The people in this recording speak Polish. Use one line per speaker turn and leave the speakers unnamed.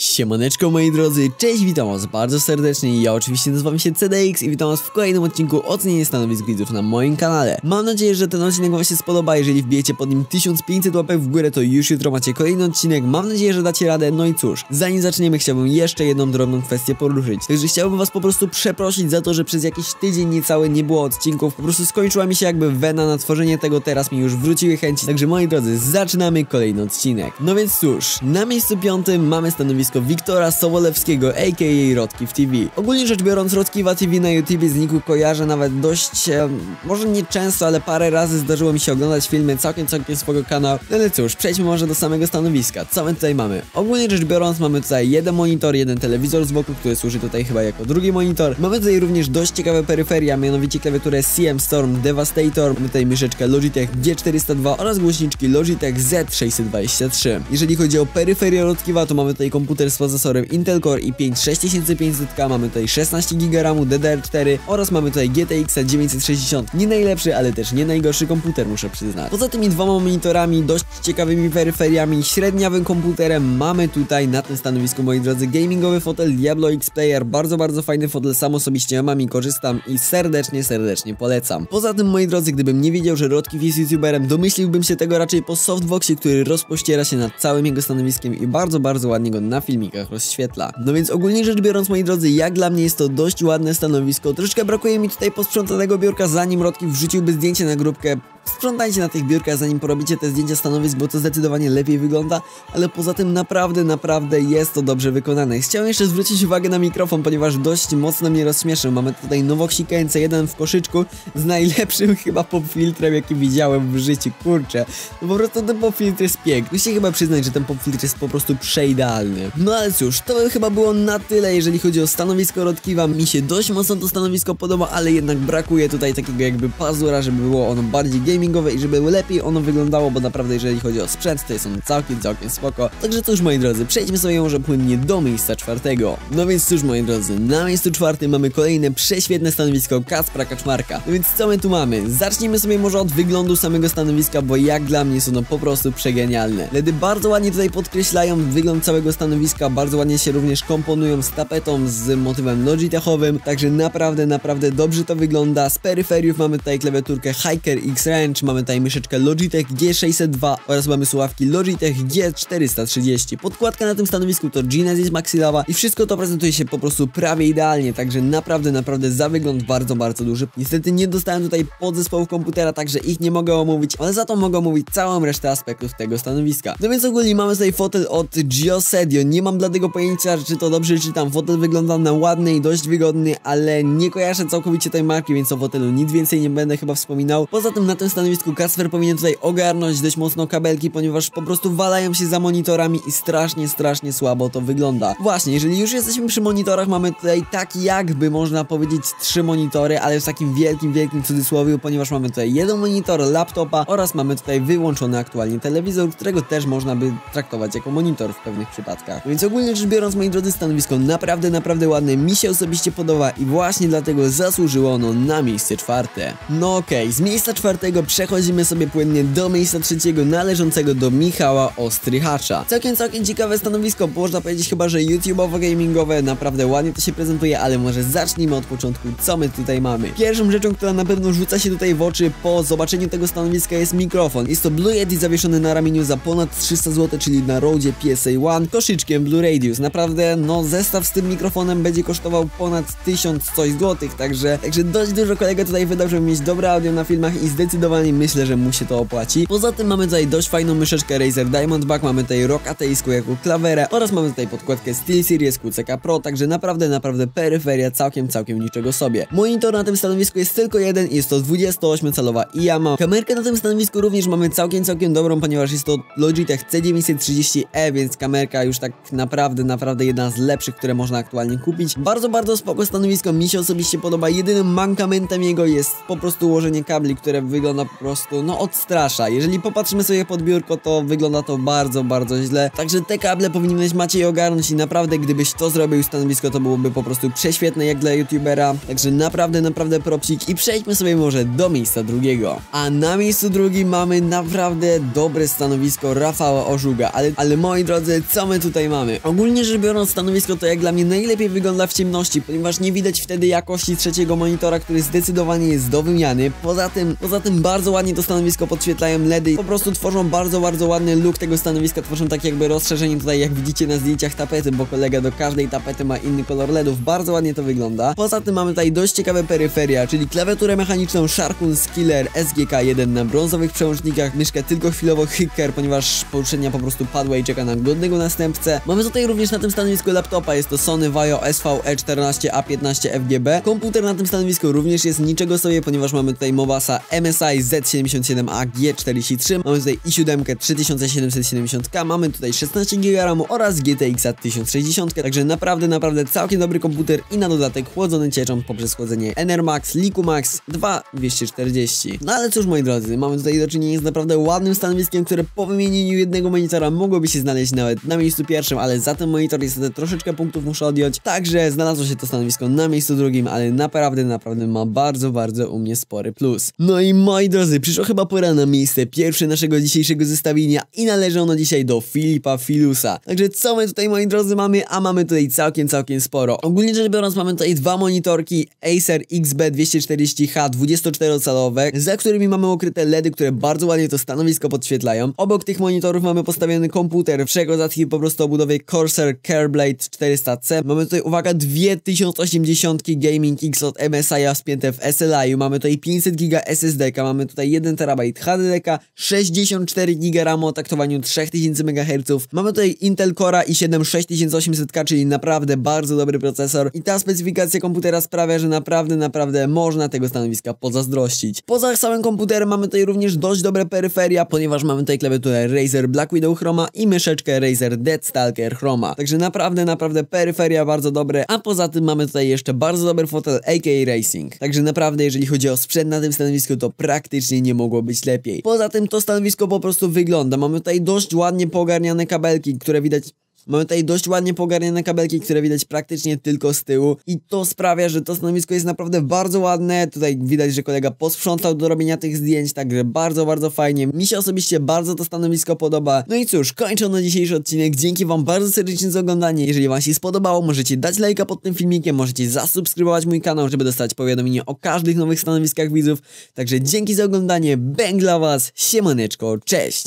Siemaneczko moi drodzy, cześć, witam was bardzo serdecznie, ja oczywiście nazywam się CDX i witam was w kolejnym odcinku ocenienia stanowisk widzów na moim kanale. Mam nadzieję, że ten odcinek wam się spodoba, jeżeli wbijecie pod nim 1500 łapek w górę, to już jutro macie kolejny odcinek, mam nadzieję, że dacie radę, no i cóż, zanim zaczniemy chciałbym jeszcze jedną drobną kwestię poruszyć, także chciałbym was po prostu przeprosić za to, że przez jakiś tydzień niecały nie było odcinków, po prostu skończyła mi się jakby wena na tworzenie tego, teraz mi już wróciły chęci, także moi drodzy, zaczynamy kolejny odcinek. No więc cóż, na miejscu piątym mamy stanowisko Wiktora Sobolewskiego, a.k.a. Rodkiw TV. Ogólnie rzecz biorąc, Rodkiwa TV na YouTube z niku kojarzę nawet dość, e, może nie często, ale parę razy zdarzyło mi się oglądać filmy całkiem, całkiem swojego kanału. No ale cóż, przejdźmy może do samego stanowiska. Co my tutaj mamy? Ogólnie rzecz biorąc, mamy tutaj jeden monitor, jeden telewizor z boku, który służy tutaj chyba jako drugi monitor. Mamy tutaj również dość ciekawe peryferia, mianowicie klawiaturę CM Storm Devastator, mamy tutaj myszeczkę Logitech G402 oraz głośniczki Logitech Z623. Jeżeli chodzi o peryferię Rodkiwa, to mamy tutaj komputer z procesorem Intel Core i5 6500K, mamy tutaj 16 GB RAMu DDR4 oraz mamy tutaj GTX 960. Nie najlepszy, ale też nie najgorszy komputer, muszę przyznać. Poza tymi dwoma monitorami, dość ciekawymi peryferiami, średniawym komputerem mamy tutaj na tym stanowisku, moi drodzy, gamingowy fotel Diablo X Player, bardzo, bardzo fajny fotel, sam osobiście mam i korzystam i serdecznie, serdecznie polecam. Poza tym, moi drodzy, gdybym nie wiedział, że Rodkiw jest youtuberem, domyśliłbym się tego raczej po softboxie, który rozpościera się nad całym jego stanowiskiem i bardzo, bardzo ładnie go na filmikach rozświetla. No więc ogólnie rzecz biorąc, moi drodzy, jak dla mnie jest to dość ładne stanowisko. Troszkę brakuje mi tutaj posprzątanego biurka, zanim Rodki wrzuciłby zdjęcie na grupkę Sprzątajcie na tych biurkach zanim porobicie te zdjęcia stanowisk, bo to zdecydowanie lepiej wygląda, ale poza tym naprawdę, naprawdę jest to dobrze wykonane. Chciałem jeszcze zwrócić uwagę na mikrofon, ponieważ dość mocno mnie rozśmieszył. Mamy tutaj Nowoxika NC1 w koszyczku z najlepszym chyba popfiltrem, jaki widziałem w życiu, kurczę. No po prostu ten popfiltr jest piękny. Musicie chyba przyznać, że ten popfiltr jest po prostu przeidealny. No ale cóż, to by chyba było na tyle, jeżeli chodzi o stanowisko Rodkiwa. Mi się dość mocno to stanowisko podoba, ale jednak brakuje tutaj takiego jakby pazura, żeby było ono bardziej gamingowe i żeby lepiej ono wyglądało, bo naprawdę jeżeli chodzi o sprzęt, to jest on całkiem, całkiem spoko. Także cóż moi drodzy, przejdźmy sobie może płynnie do miejsca czwartego. No więc cóż moi drodzy, na miejscu czwartym mamy kolejne prześwietne stanowisko Kaspra Kaczmarka. No więc co my tu mamy? Zacznijmy sobie może od wyglądu samego stanowiska, bo jak dla mnie jest ono po prostu przegenialne. LEDy bardzo ładnie tutaj podkreślają wygląd całego stanowiska, bardzo ładnie się również komponują z tapetą, z motywem logitechowym, także naprawdę, naprawdę dobrze to wygląda. Z peryferiów mamy tutaj klawiaturkę Hiker X-Ray, Range, mamy tutaj myszeczkę Logitech G602 oraz mamy słuchawki Logitech G430. Podkładka na tym stanowisku to Genesis Maxilowa i wszystko to prezentuje się po prostu prawie idealnie, także naprawdę, naprawdę za wygląd bardzo, bardzo duży. Niestety nie dostałem tutaj podzespołów komputera, także ich nie mogę omówić, ale za to mogę omówić całą resztę aspektów tego stanowiska. No więc ogólnie mamy tutaj fotel od Giosedio, nie mam dla tego pojęcia, czy to dobrze czytam. Fotel wygląda na ładny i dość wygodny, ale nie kojarzę całkowicie tej marki, więc o fotelu nic więcej nie będę chyba wspominał. Poza tym na tym stanowisku Kasper powinien tutaj ogarnąć dość mocno kabelki, ponieważ po prostu walają się za monitorami i strasznie, strasznie słabo to wygląda. Właśnie, jeżeli już jesteśmy przy monitorach, mamy tutaj tak jakby można powiedzieć trzy monitory, ale w takim wielkim, wielkim cudzysłowie, ponieważ mamy tutaj jeden monitor, laptopa oraz mamy tutaj wyłączony aktualnie telewizor, którego też można by traktować jako monitor w pewnych przypadkach. Więc ogólnie rzecz biorąc, moi drodzy, stanowisko naprawdę, naprawdę ładne, mi się osobiście podoba i właśnie dlatego zasłużyło ono na miejsce czwarte. No okej, okay, z miejsca czwartego przechodzimy sobie płynnie do miejsca trzeciego należącego do Michała Ostrychacza. Całkiem, całkiem ciekawe stanowisko, można powiedzieć chyba, że YouTube'owo-gamingowe, naprawdę ładnie to się prezentuje, ale może zacznijmy od początku, co my tutaj mamy. Pierwszą rzeczą, która na pewno rzuca się tutaj w oczy po zobaczeniu tego stanowiska jest mikrofon. Jest to Blue Yeti zawieszony na ramieniu za ponad 300 zł, czyli na Rodzie PSA One, koszyczkiem Blue Radius. Naprawdę, no zestaw z tym mikrofonem będzie kosztował ponad 1000 coś złotych, także, także dość dużo kolega tutaj wydał, żeby mieć dobre audio na filmach i zdecydowanie myślę, że mu się to opłaci. Poza tym mamy tutaj dość fajną myszeczkę Razer Diamondback, mamy tutaj Rock Ateisku jako klawerę oraz mamy tutaj podkładkę SteelSeries QCK Pro, także naprawdę, naprawdę peryferia całkiem, całkiem niczego sobie. Monitor na tym stanowisku jest tylko jeden i jest to 28-calowa IAMA. Kamerkę na tym stanowisku również mamy całkiem, całkiem dobrą, ponieważ jest to Logitech C930E, więc kamerka już tak naprawdę, naprawdę jedna z lepszych, które można aktualnie kupić. Bardzo, bardzo spoko stanowisko, mi się osobiście podoba. Jedynym mankamentem jego jest po prostu ułożenie kabli, które wygląda po prostu, no odstrasza. Jeżeli popatrzymy sobie pod biurko, to wygląda to bardzo, bardzo źle. Także te kable powinieneś Maciej ogarnąć i naprawdę gdybyś to zrobił stanowisko, to byłoby po prostu prześwietne jak dla youtubera. Także naprawdę, naprawdę propsik i przejdźmy sobie może do miejsca drugiego. A na miejscu drugim mamy naprawdę dobre stanowisko Rafała Ożuga, ale, ale moi drodzy, co my tutaj mamy? Ogólnie rzecz biorąc stanowisko to jak dla mnie najlepiej wygląda w ciemności, ponieważ nie widać wtedy jakości trzeciego monitora, który zdecydowanie jest do wymiany. Poza tym, poza tym bardzo ładnie to stanowisko podświetlają LEDy, po prostu tworzą bardzo, bardzo ładny look tego stanowiska, tworzą takie jakby rozszerzenie tutaj jak widzicie na zdjęciach tapety, bo kolega do każdej tapety ma inny kolor LEDów, bardzo ładnie to wygląda. Poza tym mamy tutaj dość ciekawe peryferia, czyli klawiaturę mechaniczną Sharkun Skiller SGK1 na brązowych przełącznikach, myszkę tylko chwilowo Hicker, ponieważ poprzednia po prostu padła i czeka na godnego następcę. Mamy tutaj również na tym stanowisku laptopa, jest to Sony Vaio SVE14A15 FGB. Komputer na tym stanowisku również jest niczego sobie, ponieważ mamy tutaj Mobasa MSI Z77A G43, mamy tutaj i7 3770K, mamy tutaj 16 GB oraz GTX 1060, także naprawdę, naprawdę całkiem dobry komputer i na dodatek chłodzony cieczą poprzez chłodzenie Enermax Licumax 2240. No ale cóż moi drodzy, mamy tutaj do czynienia z naprawdę ładnym stanowiskiem, które po wymienieniu jednego monitora mogłoby się znaleźć nawet na miejscu pierwszym, ale za ten monitor niestety troszeczkę punktów muszę odjąć, także znalazło się to stanowisko na miejscu drugim, ale naprawdę, naprawdę ma bardzo, bardzo u mnie spory plus. No i moi drodzy, przyszło chyba pora na miejsce pierwsze naszego dzisiejszego zestawienia i należy ono dzisiaj do Filipa Filusa. Także co my tutaj moi drodzy mamy? A mamy tutaj całkiem, całkiem sporo. Ogólnie rzecz biorąc mamy tutaj dwa monitorki Acer XB240H 24-calowe, za którymi mamy ukryte LEDy, które bardzo ładnie to stanowisko podświetlają. Obok tych monitorów mamy postawiony komputer wszechozatki po prostu o budowie Corsair Careblade 400C. Mamy tutaj, uwaga, dwie 1080 Gaming X od MSI spięte w SLI. Mamy tutaj 500 GB SSD, mamy tutaj 1 TB HDD, 64 GB RAM o taktowaniu 3000 MHz. Mamy tutaj Intel Core i7 6800K, czyli naprawdę bardzo dobry procesor. I ta specyfikacja komputera sprawia, że naprawdę, naprawdę można tego stanowiska pozazdrościć. Poza samym komputerem mamy tutaj również dość dobre peryferia, ponieważ mamy tutaj klawiaturę Razer Black Widow Chroma i myszeczkę Razer Dead Stalker Chroma. Także naprawdę, naprawdę peryferia bardzo dobre, a poza tym mamy tutaj jeszcze bardzo dobry fotel AK Racing. Także naprawdę, jeżeli chodzi o sprzęt na tym stanowisku, to praktycznie nie mogło być lepiej. Poza tym to stanowisko po prostu wygląda. Mamy tutaj dość ładnie poogarniane kabelki, które widać Mamy tutaj dość ładnie pogarniane kabelki, które widać praktycznie tylko z tyłu i to sprawia, że to stanowisko jest naprawdę bardzo ładne. Tutaj widać, że kolega posprzątał do robienia tych zdjęć, także bardzo, bardzo fajnie. Mi się osobiście bardzo to stanowisko podoba. No i cóż, na dzisiejszy odcinek. Dzięki wam bardzo serdecznie za oglądanie. Jeżeli wam się spodobało, możecie dać lajka pod tym filmikiem, możecie zasubskrybować mój kanał, żeby dostać powiadomienie o każdych nowych stanowiskach widzów. Także dzięki za oglądanie, bang dla was, siemaneczko, cześć!